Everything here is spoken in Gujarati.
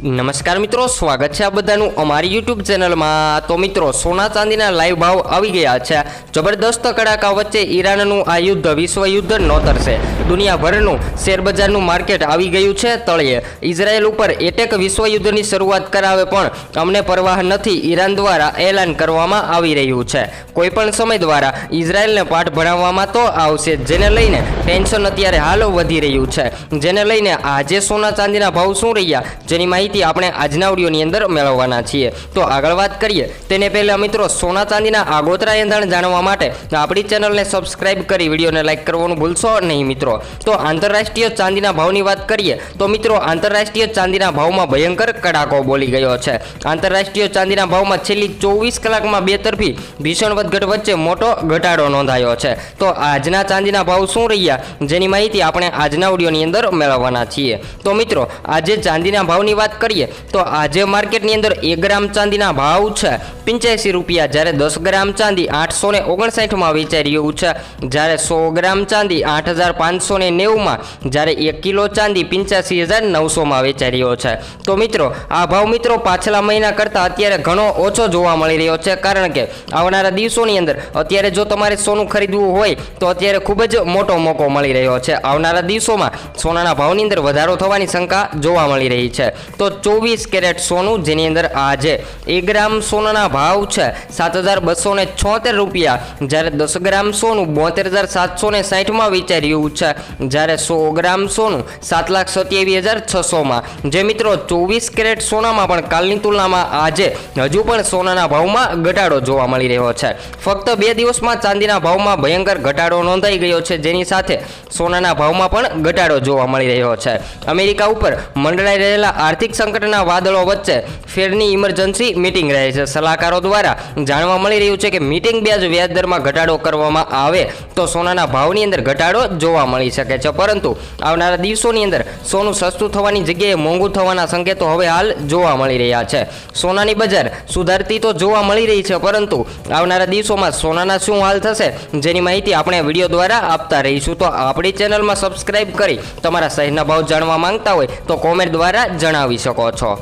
નમસ્કાર મિત્રો, સ્વાગત છે આ બધાનું અમારી યુટ્યુબ ચેનલમાં તો મિત્રો, સોના ચાંદીના લાઈવ ભાવ આવી ગયા છે. જબરદસ્ત કડાકા વચ્ચે ઈરાનનું આ યુદ્ધ વિશ્વ યુદ્ધ નોતરશે દુનિયાભરનું શેરબજારનું માર્કેટ આવી ગયું છે તળિયે. ઇઝરાયલ ઉપર એટેક વિશ્વ યુદ્ધની શરૂઆત કરાવે પણ અમને પરવાહ નથી. ઈરાન દ્વારા એલાન કરવામાં આવી રહ્યું છે. કોઈપણ સમય દ્વારા ઇઝરાયલને પાઠ ભણાવવામાં તો આવશે, જેને લઈને ટેન્શન અત્યારે હાલ વધી રહ્યું છે. જેને લઈને આજે સોના ચાંદીના ભાવ શું રહ્યા, જેની માહિતી આપણે આજના વિડીયોની અંદર મેળવવાના છીએ. તો આગળ વાત કરીએ. તેને પહેલાં મિત્રો સોના ચાંદીના આગોતરા એંધાણ જાણવા માટે આપણી ચેનલને સબસ્ક્રાઇબ કરી, વિડીયોને લાઇક કરવાનું ભૂલશો નહીં મિત્રો. તો આંતરરાષ્ટ્રીય ચાંદીના ભાવની વાત કરીએ, તો મિત્રો આંતરરાષ્ટ્રીય ચાંદીના ભાવમાં ભયંકર કડાકો બોલી ગયો છે. આંતરરાષ્ટ્રીય ચાંદીના ભાવમાં છેલ્લી ચોવીસ કલાકમાં બે તરફી ભીષણ વધઘટ વચ્ચે મોટો ઘટાડો નોંધાયો છે. તો આજના ચાંદીના ભાવ શું રહ્યા? જેની માહિતી આપણે આજના વિડીયોની અંદર મેળવવાના છીએ. તો મિત્રો, આજે ચાંદીના ભાવની વાત કરીએ. તો આજે માર્કેટની અંદર એક ગ્રામ ચાંદીના ભાવ છે. પંચ્યાસી રૂપિયા જ્યારે દસ ગ્રામ ચાંદી આઠસો ને ઓગણસાઠમાં વેચાઈ રહ્યું છે. જ્યારે સો ગ્રામ ચાંદી આઠ હજાર પાંચસો ને નેવુંમાં, જ્યારે એક કિલો ચાંદી પંચ્યાસી હજાર નવસોમાં વેચાઈ રહ્યો છે. તો મિત્રો, આ ભાવ મિત્રો પાછલા મહિના કરતાં અત્યારે ઘણો ઓછો જોવા મળી રહ્યો છે. કારણ કે આવનારા દિવસોની અંદર અત્યારે જો તમારે સોનું ખરીદવું હોય, તો અત્યારે ખૂબ જ મોટો મોકો મળી રહ્યો છે. આવનારા દિવસોમાં સોનાના ભાવની અંદર વધારો થવાની શંકા જોવા મળી રહી છે. તો ચોવીસ કેરેટ સોનું, જેની અંદર આજે એક ગ્રામ સોનાના ભાવ છે સાત હજાર બસો ને છોતેર રૂપિયા. જ્યારે દસ ગ્રામ સોનું બોતેર હજાર સાતસો ને સાઠમાં વેચાઈ છે, જ્યારે સો ગ્રામ સોનું સાત લાખ સત્યાવીસ હજાર છસોમાં. જે મિત્રો ચોવીસ કેરેટ સોનામાં પણ કાલની તુલનામાં આજે હજુ પણ સોનાના ભાવમાં ઘટાડો જોવા મળી રહ્યો છે. ફક્ત બે દિવસમાં ચાંદીના ભાવમાં ભયંકર ઘટાડો નોંધાઈ ગયો છે, જેની સાથે સોનાના ભાવમાં પણ ઘટાડો જોવા મળી રહ્યો છે. અમેરિકા ઉપર મંડળાઈ રહેલા આર્થિક સંકટના વાદળો વચ્ચે ફેડની ઇમરજન્સી મિટિંગ રહે છે. સલાહકારો દ્વારા જાણવા મળી રહ્યું છે કે મિટિંગ જ વ્યાજદરમાં ઘટાડો કરવામાં આવે તો સોનાના ભાવની અંદર ઘટાડો જોવા મળી શકે છે. પરંતુ આવનારા દિવસોની અંદર સોનું સસ્તું થવાની જગ્યાએ મોંઘું થવાના સંકેતો હવે હાલ જોવા મળી રહ્યા છે. સોનાની બજાર સુધારતી તો જોવા મળી રહી છે, પરંતુ આવનારા દિવસોમાં સોનાના શું હાલ થશે જેની માહિતી આપણે વીડિયો દ્વારા આપતા રહીશું. તો આપણી ચેનલમાં સબસ્ક્રાઇબ કરી તમારા શહેરના ભાવ જાણવા માંગતા હોય તો કોમેન્ટ દ્વારા જણાવી શકો. છો